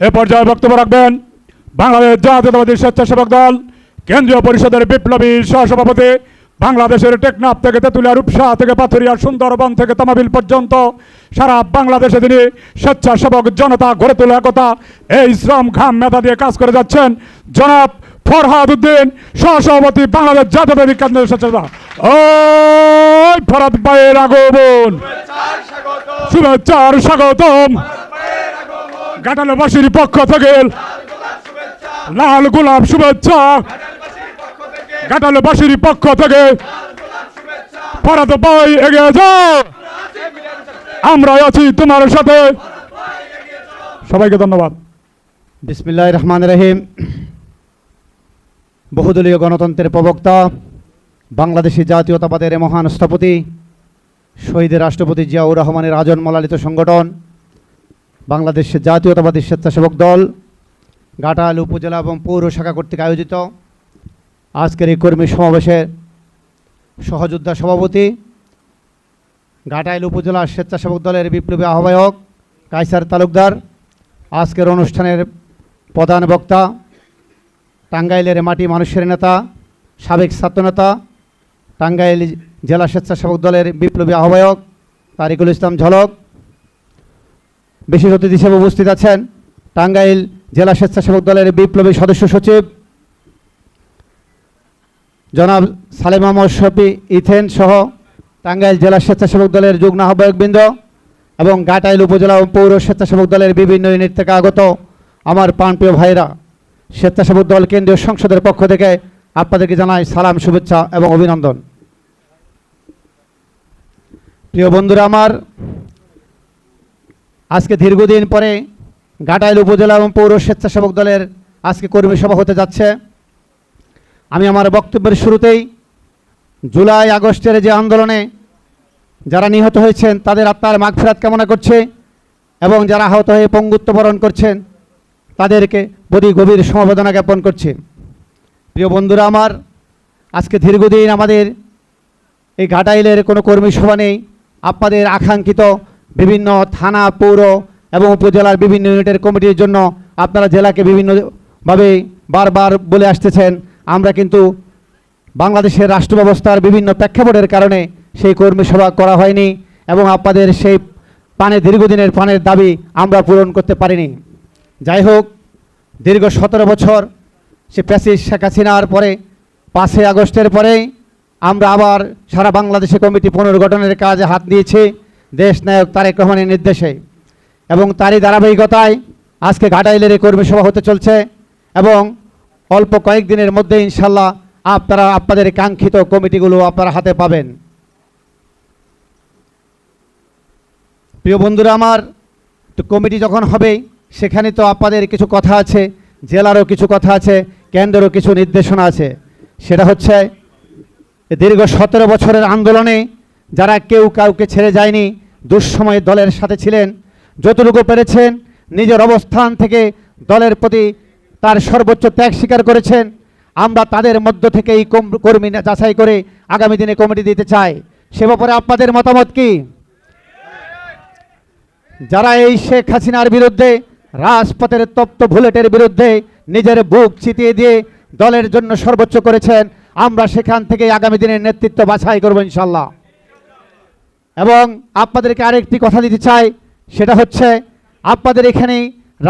এ পর্যায়ে বক্তব্য রাখবেন বাংলাদেশ জাতীয়তাবাদী স্বেচ্ছাসেবক দল কেন্দ্রীয় পরিষদের বিপ্লবী সহসভাপতি বাংলাদেশের টেকনাফ থেকে তেঁতুলিয়া রূপসা থেকে পাথুরিয়া সুন্দরবন থেকে তামাবিল পর্যন্ত সারা বাংলাদেশে তিনি স্বেচ্ছাসেবক জনতা গড়ে তোলা একতা এই শ্রম ঘাম মেধা দিয়ে কাজ করে যাচ্ছেন। জনাব ফরহাদ উদ্দিন সহসভাপতি বাংলাদেশ জাতীয়তাবাদী কেন্দ্রীয় স্বেচ্ছাসেবক ওই ফরহাদ ভাইয়ের আগমন। শুভেচ্ছার স্বাগতম। ঘাটালবাসীর পক্ষ থেকে লাল গোলাপ শুভেচ্ছা। ঘাটালবাসীর পক্ষ থেকে ফরাদ ভাই এগিয়ে যাও। আমরা আছি তোমার সাথে। সবাইকে ধন্যবাদ। বিসমিল্লাহ রহমান রহিম। বহুদলীয় গণতন্ত্রের প্রবক্তা, বাংলাদেশি জাতীয়তাবাদের মহান স্থপতি, শহীদ রাষ্ট্রপতি জিয়াউর রহমানের আজন মলালিত সংগঠন বাংলাদেশের জাতীয়তাবাদী স্বেচ্ছাসেবক দল ঘাটাল উপজেলা এবং পৌর শাখা কর্তৃক আয়োজিত। আজকের এই কর্মী সমাবেশের সহযোদ্ধা সভাপতি ঘাটাইল উপজেলা স্বেচ্ছাসেবক দলের বিপ্লবী আহ্বায়ক, কাইসার তালুকদার। আজকের অনুষ্ঠানের প্রধান বক্তা, টাঙ্গাইলের মাটি মানুষের নেতা, সাবেক ছাত্রনেতা, টাঙ্গাইল জেলা স্বেচ্ছাসেবক দলের বিপ্লবী আহ্বায়ক তারিকুল ইসলাম ঝলক। বিশেষ অতিথি হিসেবে উপস্থিত আছেন টাঙ্গাইল জেলা স্বেচ্ছাসেবক দলের বিপ্লবী সদস্য সচিব জনাব সালেম আহমদ শফি ইথেন সহ টাঙ্গাইল জেলা স্বেচ্ছাসেবক দলের যুগ্ম আহ্বায়কবৃন্দ এবং গাটাইল উপজেলা ও পৌর স্বেচ্ছাসেবক দলের বিভিন্ন ইউনিট থেকে আগত আমার প্রাণপ্রিয় ভাইরা স্বেচ্ছাসেবক দল কেন্দ্রীয় সংসদের পক্ষ থেকে আপনাদেরকে জানাই সালাম, শুভেচ্ছা এবং অভিনন্দন। প্রিয় বন্ধুরা আমার আজকে দীর্ঘদিন পরে গাটাইল উপজেলা এবং পৌর স্বেচ্ছাসেবক দলের আজকে কর্মী সভা হতে যাচ্ছে। আমি আমার বক্তব্যের শুরুতেই জুলাই আগস্টের যে আন্দোলনে যারা নিহত হয়েছেন, তাদের আত্মার মাগফিরাত কামনা করছে এবং যারা আহত হয়ে পঙ্গুত্ব বরণ করছেন, তাদেরকে বদি গভীর সমবেদনা জ্ঞাপন করছে। প্রিয় বন্ধুরা আমার, আজকে দীর্ঘদিন আমাদের এই ঘাটাইলের কোনো কর্মী সভা নেই। আপনাদের আকাঙ্ক্ষিত বিভিন্ন থানা, পৌর এবং উপজেলার বিভিন্ন ইউনিটের কমিটির জন্য আপনারা জেলাকে বিভিন্নভাবে বারবার বলে আসতেছেন। আমরা কিন্তু বাংলাদেশের রাষ্ট্র ব্যবস্থার বিভিন্ন প্রেক্ষাপটের কারণে সেই কর্মী সভা করা হয়নি এবং আপনাদের সেই পানে দীর্ঘদিনের পানের দাবি আমরা পূরণ করতে পারিনি। যাই হোক, দীর্ঘ সতেরো বছর সে প্যাসিস শেখ হাসিনার পরে, পাঁচই আগস্টের পরে আমরা আবার সারা বাংলাদেশে কমিটি পুনর্গঠনের কাজে হাত দিয়েছি। দেশ নায়ক তারেক রহমানের নির্দেশে এবং তারই ধারাবাহিকতায় আজকে ঘাটাইলের কর্মী সভা হতে চলছে এবং অল্প কয়েকদিনের মধ্যে ইনশাল্লাহ আপনারা, আপনাদের কাঙ্ক্ষিত কমিটিগুলো আপনারা হাতে পাবেন। প্রিয় বন্ধুরা আমার, তো কমিটি যখন হবে, সেখানে তো আপনাদের কিছু কথা আছে, জেলারও কিছু কথা আছে, কেন্দ্রেরও কিছু নির্দেশনা আছে। সেটা হচ্ছে, দীর্ঘ সতেরো বছরের আন্দোলনে যারা কেউ কাউকে ছেড়ে যায়নি, দুঃসময়ে দলের সাথে ছিলেন, যতটুকু পেরেছেন, নিজের অবস্থান থেকে দলের প্রতি তার সর্বোচ্চ ত্যাগ স্বীকার করেছেন। আমরা তাদের মধ্য থেকে এই কর্মী যাচাই করে আগামী দিনে কমিটি দিতে চাই। সে ব্যাপারে আপনাদের মতামত কি? যারা এই শেখ হাসিনার বিরুদ্ধে, রাজপথের তপ্ত বুলেটের বিরুদ্ধে নিজের বুক চিতিয়ে দিয়ে দলের জন্য সর্বোচ্চ করেছেন, আমরা সেখান থেকে আগামী দিনের নেতৃত্ব বাছাই করব ইনশাল্লাহ। এবং আপনাদেরকে আরেকটি কথা দিতে চাই, সেটা হচ্ছে আপনাদের এখানে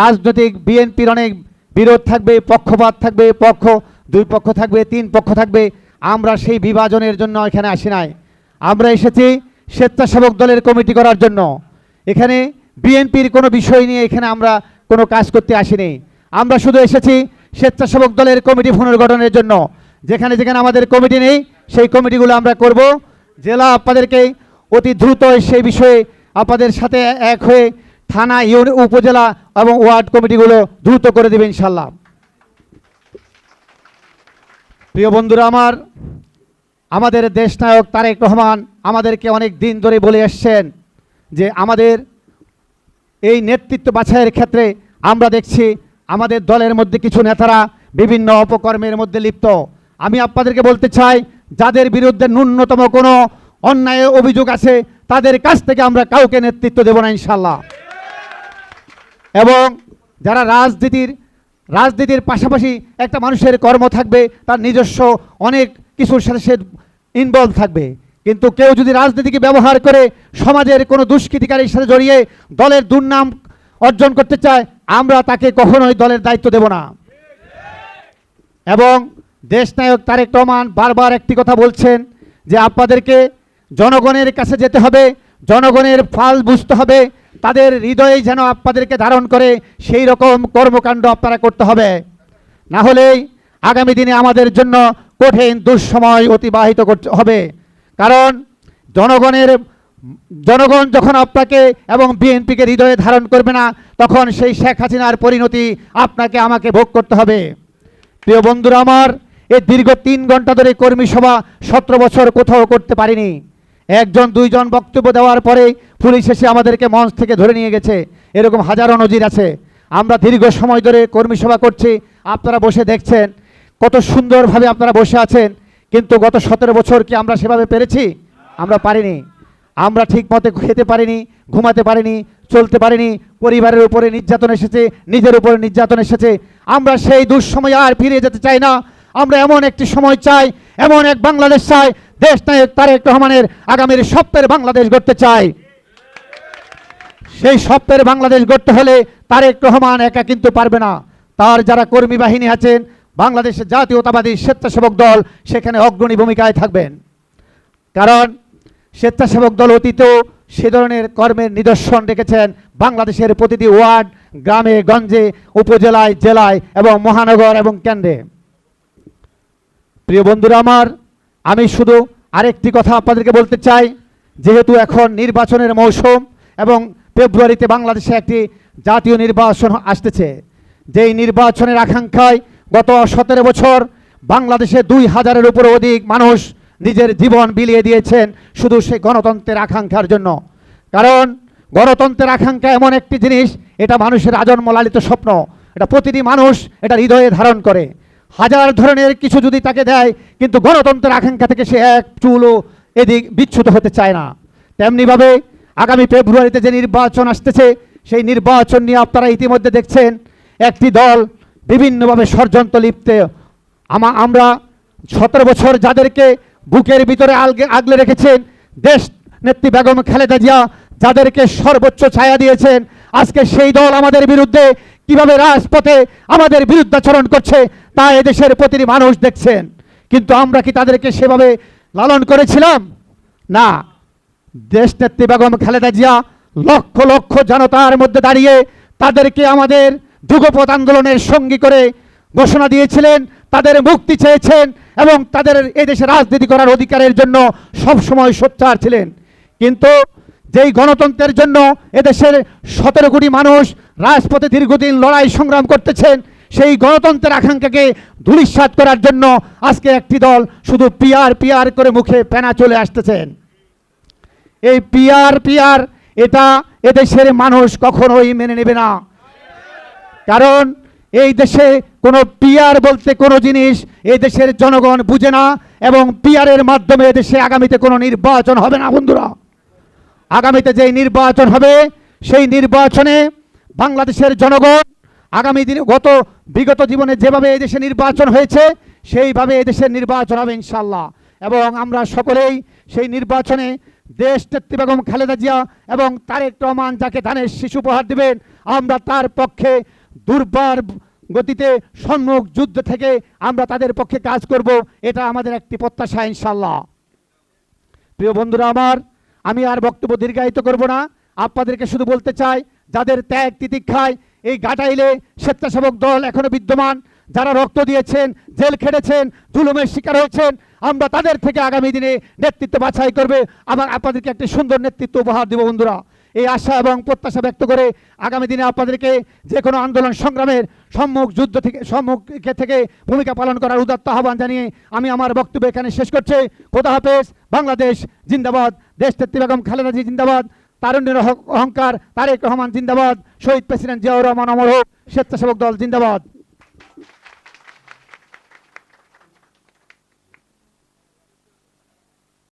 রাজনৈতিক বিএনপির অনেক বিরোধ থাকবে, পক্ষপাত থাকবে, পক্ষ, দুই পক্ষ থাকবে, তিন পক্ষ থাকবে। আমরা সেই বিভাজনের জন্য এখানে আসি নাই। আমরা এসেছি স্বেচ্ছাসেবক দলের কমিটি করার জন্য। এখানে বিএনপির কোনো বিষয় নিয়ে এখানে আমরা কোনো কাজ করতে আসিনি। আমরা শুধু এসেছি স্বেচ্ছাসেবক দলের কমিটি পুনর্গঠনের জন্য। যেখানে যেখানে আমাদের কমিটি নেই, সেই কমিটিগুলো আমরা করব। জেলা আপনাদেরকে অতি দ্রুত সেই বিষয়ে আপনাদের সাথে এক হয়ে থানা, ইউনি, উপজেলা এবং ওয়ার্ড কমিটিগুলো দ্রুত করে দেবে ইনশাল্লাহ প্রিয় বন্ধুরা আমার, আমাদের দেশনায়ক তারেক রহমান আমাদেরকে অনেক দিন ধরে বলে এসছেন যে আমাদের এই নেতৃত্ব বাছাইয়ের ক্ষেত্রে আমরা দেখছি আমাদের দলের মধ্যে কিছু নেতারা বিভিন্ন অপকর্মের মধ্যে লিপ্ত। আমি আপনাদেরকে বলতে চাই, যাদের বিরুদ্ধে ন্যূনতম কোনো অন্যায় অভিযোগ আছে, তাদের কাছ থেকে আমরা কাউকে নেতৃত্ব দেব না ইনশাল্লাহ এবং যারা রাজনীতির রাজনীতির পাশাপাশি একটা মানুষের কর্ম থাকবে, তার নিজস্ব অনেক কিছুর সাথে সে ইনভলভ থাকবে। কিন্তু কেউ যদি রাজনীতিকে ব্যবহার করে সমাজের কোনো দুষ্কৃতিকারীর সাথে জড়িয়ে দলের দুর্নাম অর্জন করতে চায়, আমরা তাকে কখনোই দলের দায়িত্ব দেব না। এবং দেশনায়ক তারেক রহমান বারবার একটি কথা বলছেন যে, আপনাদেরকে জনগণের কাছে যেতে হবে, জনগণের ফাল বুঝতে হবে, তাদের হৃদয়ে যেন আপনাদেরকে ধারণ করে, সেই রকম কর্মকাণ্ড আপনারা করতে হবে। না হলেই আগামী দিনে আমাদের জন্য কঠিন, দুঃসময় অতিবাহিত করতে হবে। কারণ জনগণের, জনগণ যখন আপনাকে এবং বিএনপিকে হৃদয়ে ধারণ করবে না, তখন সেই শেখ হাসিনার পরিণতি আপনাকে, আমাকে ভোগ করতে হবে। প্রিয় বন্ধুরা আমার, এই দীর্ঘ তিন ঘণ্টা ধরে কর্মী সভা সতেরো বছর কোথাও করতে পারিনি। একজন, দুইজন বক্তব্য দেওয়ার পরে পুলিশ এসে আমাদেরকে মঞ্চ থেকে ধরে নিয়ে গেছে। এরকম হাজারো নজির আছে। আমরা দীর্ঘ সময় ধরে কর্মী সভা করছি। আপনারা বসে দেখছেন কত সুন্দরভাবে আপনারা বসে আছেন। কিন্তু গত সতেরো বছর কি আমরা সেভাবে পেরেছি? আমরা পারিনি। আমরা ঠিক মতে খেতে পারিনি, ঘুমাতে পারিনি, চলতে পারিনি, পরিবারের উপরে নির্যাতন এসেছে, নিজের উপরে নির্যাতন এসেছে। আমরা সেই দুঃসময় আর ফিরে যেতে চাই না। আমরা এমন একটি সময় চাই, এমন এক বাংলাদেশ চাই দেশ নায়ক তারেক রহমানের আগামীর স্বপ্নের বাংলাদেশ গড়তে চাই সেই স্বপ্নের বাংলাদেশ গড়তে হলে তারেক রহমান একা কিন্তু পারবে না। তার যারা কর্মী বাহিনী আছেন, বাংলাদেশের জাতীয়তাবাদী স্বেচ্ছাসেবক দল সেখানে অগ্রণী ভূমিকায় থাকবেন। কারণ স্বেচ্ছাসেবক দল অতীতেও সে ধরনের কর্মের নিদর্শন রেখেছেন বাংলাদেশের প্রতিটি ওয়ার্ড, গ্রামে, গঞ্জে, উপজেলায়, জেলায় এবং মহানগর এবং কেন্দ্রে। প্রিয় বন্ধুরা আমার আমি শুধু আরেকটি কথা আপনাদেরকে বলতে চাই, যেহেতু এখন নির্বাচনের মৌসুম এবং ফেব্রুয়ারিতে বাংলাদেশে একটি জাতীয় নির্বাচন আসতেছে, যেই নির্বাচনের আকাঙ্ক্ষায় গত সতেরো বছর বাংলাদেশে দুই হাজারের উপর অধিক মানুষ নিজের জীবন বিলিয়ে দিয়েছেন শুধু সেই গণতন্ত্রের আকাঙ্ক্ষার জন্য। কারণ গণতন্ত্রের আকাঙ্ক্ষা এমন একটি জিনিস, এটা মানুষের আজন্ম লালিত স্বপ্ন। এটা প্রতিটি মানুষ এটা হৃদয়ে ধারণ করে। হাজার ধরনের কিছু যদি তাকে দেয়, কিন্তু গণতন্ত্রের আকাঙ্ক্ষা থেকে সে এক চুলও এদিক বিচ্যুত হতে চায় না। তেমনিভাবে আগামী ফেব্রুয়ারিতে যে নির্বাচন আসতেছে, সেই নির্বাচন নিয়ে আপনারা ইতিমধ্যে দেখছেন, একটি দল বিভিন্নভাবে ষড়যন্ত্র লিপ্তে। আমা, আমরা সতেরো বছর যাদেরকে বুকের ভিতরে আলগে, আগলে রেখেছেন, দেশ নেত্রী বেগম খালেদা জিয়া যাদেরকে সর্বোচ্চ ছায়া দিয়েছেন, আজকে সেই দল আমাদের বিরুদ্ধে কীভাবে রাজপথে আমাদের বিরুদ্ধাচরণ করছে তা এদেশের প্রতিটি মানুষ দেখছেন। কিন্তু আমরা কি তাদেরকে সেভাবে লালন করেছিলাম? না। দেশ নেত্রী বেগম খালেদা জিয়া লক্ষ লক্ষ জনতার মধ্যে দাঁড়িয়ে তাদেরকে আমাদের যুগপথ আন্দোলনের সঙ্গী করে ঘোষণা দিয়েছিলেন, তাদের মুক্তি চেয়েছেন এবং তাদের এদেশে রাজনীতি করার অধিকারের জন্য সবসময় সোচ্চার ছিলেন। কিন্তু যেই গণতন্ত্রের জন্য এদেশের সতেরো কোটি মানুষ রাজপথে দীর্ঘদিন লড়াই সংগ্রাম করতেছেন সেই গণতন্ত্রের আকাঙ্ক্ষাকে ধূলিসাৎ করার জন্য আজকে একটি দল শুধু পিয়ার পিয়ার করে মুখে পেনা চলে আসতেছেন। এই পিয়ার পিয়ার এটা এদেশের মানুষ কখনোই মেনে নেবে না। কারণ এই দেশে কোনো পিয়ার বলতে কোনো জিনিস এই দেশের জনগণ বুঝে না এবং পিয়ারের মাধ্যমে দেশে আগামীতে কোনো নির্বাচন হবে না, বন্ধুরা। আগামীতে যেই নির্বাচন হবে, সেই নির্বাচনে বাংলাদেশের জনগণ আগামী দিনে গত বিগত জীবনে যেভাবে এই দেশে নির্বাচন হয়েছে, সেইভাবে এদেশের নির্বাচন হবে ইনশাল্লাহ এবং আমরা সকলেই সেই নির্বাচনে দেশ নেত্রী বেগম খালেদা জিয়া এবং তারেক রহমান যাকে ধানের শিশু উপহার দেবেন, আমরা তার পক্ষে দুর্বার গতিতে সম্মুখ যুদ্ধ থেকে আমরা তাদের পক্ষে কাজ করব, এটা আমাদের একটি প্রত্যাশা ইনশাল্লাহ প্রিয় বন্ধুরা আমার, আমি আর বক্তব্য দীর্ঘায়িত করব না। আপনাদেরকে শুধু বলতে চাই, যাদের ত্যাগ তিতিক্ষায় এই গাটাইলে স্বেচ্ছাসেবক দল এখনও বিদ্যমান, যারা রক্ত দিয়েছেন, জেল খেটেছেন, জুলুমের শিকার হয়েছেন, আমরা তাদের থেকে আগামী দিনে নেতৃত্ব বাছাই করবে। আমার আপনাদেরকে একটি সুন্দর নেতৃত্ব উপহার দেব বন্ধুরা। এই আশা এবং প্রত্যাশা ব্যক্ত করে আগামী দিনে আপনাদেরকে যে কোনো আন্দোলন সংগ্রামের সম্মুখ যুদ্ধ থেকে, সম্মুখ থেকে ভূমিকা পালন করার উদাত্ত আহ্বান জানিয়ে আমি আমার বক্তব্য এখানে শেষ করছি। খোদা হাফেজ, বাংলাদেশ, জিন্দাবাদ। দেশ নেত্রী বেগম খালেদা জি জিন্দাবাদ। তারুণ্যের অহ- অহংকার তারেক রহমান জিন্দাবাদ। শহীদ প্রেসিডেন্ট জিয়াউর রহমান অমর হোক, স্বেচ্ছাসেবক দল জিন্দাবাদ।